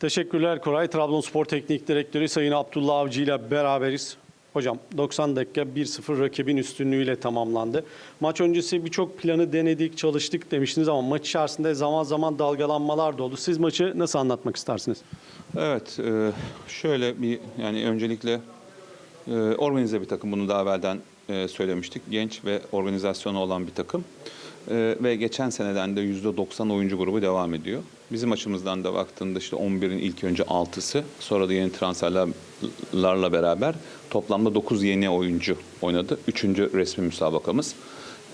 Teşekkürler Koray. Trabzonspor Teknik Direktörü Sayın Abdullah Avcı ile beraberiz. Hocam 90 dakika 1-0 rakibin üstünlüğüyle tamamlandı. Maç öncesi birçok planı denedik, çalıştık demiştiniz ama maç içerisinde zaman zaman dalgalanmalar da oldu. Siz maçı nasıl anlatmak istersiniz? Evet, e, şöyle bir yani öncelikle e, organize bir takım bunu daha evvelden e, söylemiştik. Genç ve organizasyonu olan bir takım. E, ve geçen seneden de %90 oyuncu grubu devam ediyor. Bizim açımızdan da baktığında işte 11'in ilk önce 6'sı sonra da yeni transferlerle beraber toplamda 9 yeni oyuncu oynadı. Üçüncü resmi müsabakamız.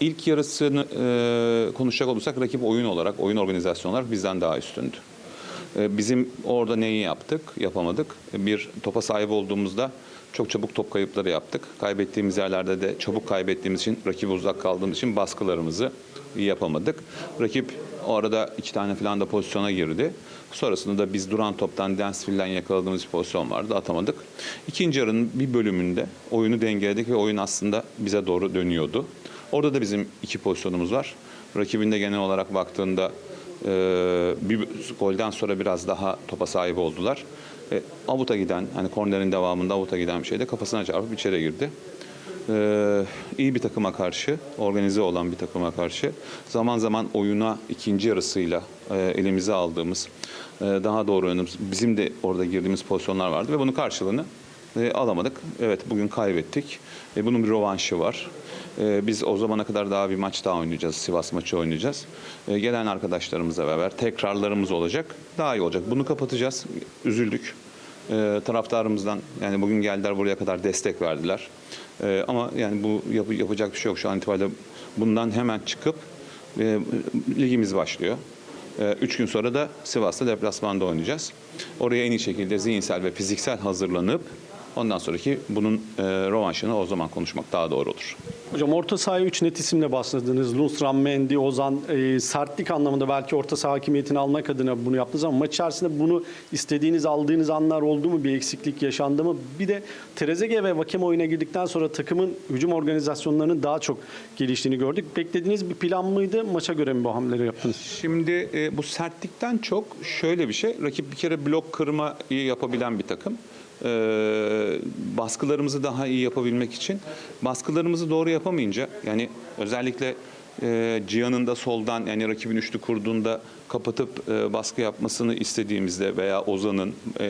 İlk yarısını e, konuşacak olursak rakip oyun olarak, oyun organizasyonu olarak bizden daha üstündü. Ee, Bizim orada neyi yaptık, yapamadık. Bir topa sahip olduğumuzda çok çabuk top kayıpları yaptık. Kaybettiğimiz yerlerde de çabuk kaybettiğimiz için, rakibe uzak kaldığımız için baskılarımızı yapamadık. Rakip o arada iki tane falan da pozisyona girdi. Sonrasında da biz duran toptan Dansville'den yakaladığımız bir pozisyon vardı, atamadık. İkinci yarının bir bölümünde oyunu dengeledik ve oyun aslında bize doğru dönüyordu. Orada da bizim iki pozisyonumuz var. Rakibinde genel olarak baktığında ee, bir golden sonra biraz daha topa sahip oldular. E, avuta giden, hani kornerin devamında avuta giden bir şeyde kafasına çarpıp içeri girdi. Ee, iyi bir takıma karşı, organize olan bir takıma karşı zaman zaman oyuna ikinci yarısıyla e, elimize aldığımız, e, daha doğru oynadığımız, bizim de orada girdiğimiz pozisyonlar vardı ve bunun karşılığını e, alamadık. Evet bugün kaybettik. E, bunun bir rovanşı var. E, biz o zamana kadar daha bir maç daha oynayacağız. Sivas maçı oynayacağız. E, gelen arkadaşlarımızla beraber tekrarlarımız olacak. Daha iyi olacak. Bunu kapatacağız. Üzüldük. E, taraftarımızdan yani bugün geldiler buraya kadar destek verdiler. E, ama yani bu yap- yapacak bir şey yok. Şu an itibariyle bundan hemen çıkıp e, ligimiz başlıyor. Ee, Üç gün sonra da Sivas'ta deplasmanda oynayacağız. Oraya en iyi şekilde zihinsel ve fiziksel hazırlanıp ondan sonraki bunun e, rövanşını o zaman konuşmak daha doğru olur. Hocam orta sahaya 3 net isimle bahsediniz. Lundstram, Mendy, Ozan. E, sertlik anlamında belki orta saha hakimiyetini almak adına bunu yaptınız ama maç içerisinde bunu istediğiniz, aldığınız anlar oldu mu? Bir eksiklik yaşandı mı? Bir de Trezeguet ve Vakeme oyuna girdikten sonra takımın hücum organizasyonlarının daha çok geliştiğini gördük. Beklediğiniz bir plan mıydı? Maça göre mi bu hamleleri yaptınız? Şimdi e, bu sertlikten çok şöyle bir şey. Rakip bir kere blok kırmayı yapabilen bir takım. Ee, baskılarımızı daha iyi yapabilmek için. Baskılarımızı doğru yapamayınca yani özellikle e, Cihan'ın da soldan yani rakibin üçlü kurduğunda kapatıp e, baskı yapmasını istediğimizde veya Ozan'ın, e,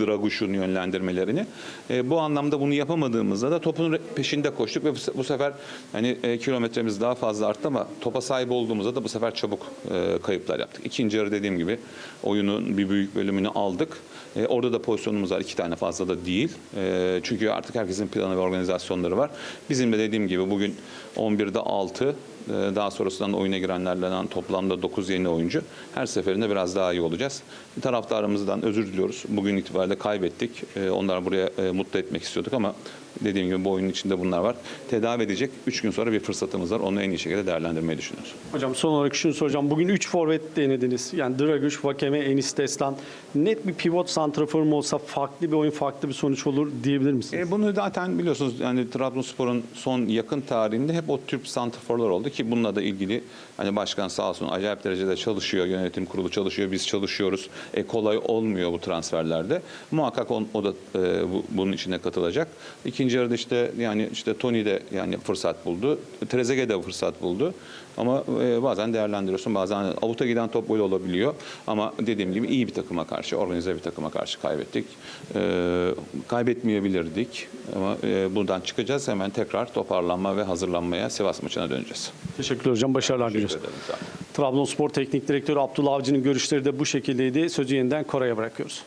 Draguş'un yönlendirmelerini e, bu anlamda bunu yapamadığımızda da topun peşinde koştuk ve bu se- bu sefer hani e, kilometremiz daha fazla arttı ama topa sahip olduğumuzda da bu sefer çabuk e, kayıplar yaptık. İkinci yarı dediğim gibi oyunun bir büyük bölümünü aldık. E, orada da pozisyonumuz var iki tane fazla da değil. E, çünkü artık herkesin planı ve organizasyonları var. Bizim de dediğim gibi bugün 11'de 6 e, daha sonrasından oyuna girenlerle toplamda 9 yeni oyuncu. Her seferinde biraz daha iyi olacağız. Taraftarımızdan özür diliyoruz. Bugün itibariyle kaybettik. E, Onları buraya e, mutlu etmek istiyorduk ama dediğim gibi bu oyunun içinde bunlar var. Tedavi edecek 3 gün sonra bir fırsatımız var. Onu en iyi şekilde değerlendirmeyi düşünüyoruz. Hocam son olarak şunu soracağım. Bugün 3 forvet denediniz. Yani Draguş, Vakeme, Enis Destan. Net bir pivot santrafor mu olsa farklı bir oyun, farklı bir sonuç olur diyebilir misiniz? E, bunu zaten biliyorsunuz yani Trabzonspor'un son yakın tarihinde hep o tür santrforlar oldu ki bununla da ilgili hani başkan sağ olsun acayip derecede çalışıyor, yönetim kurulu çalışıyor, biz çalışıyoruz. E, kolay olmuyor bu transferlerde. Muhakkak on- o da e, bu- bunun içine katılacak. İkinci yarıda işte yani işte Tony de yani fırsat buldu. Trezeguet de fırsat buldu. Ama e, bazen değerlendiriyorsun. Bazen avuta giden top gol olabiliyor. Ama dediğim gibi iyi bir takıma karşı, organize bir takıma karşı kaybettik. E, kaybetmeyebilirdik. Ama e, buradan çıkacağız. Hemen tekrar toparlanma ve hazırlanmaya Sivas maçına döneceğiz. Teşekkürler hocam. Başarılar diliyoruz. Trabzonspor Teknik Direktörü Abdullah Avcı'nın görüşleri de bu şekildeydi. Sözü yeniden Koray'a bırakıyoruz.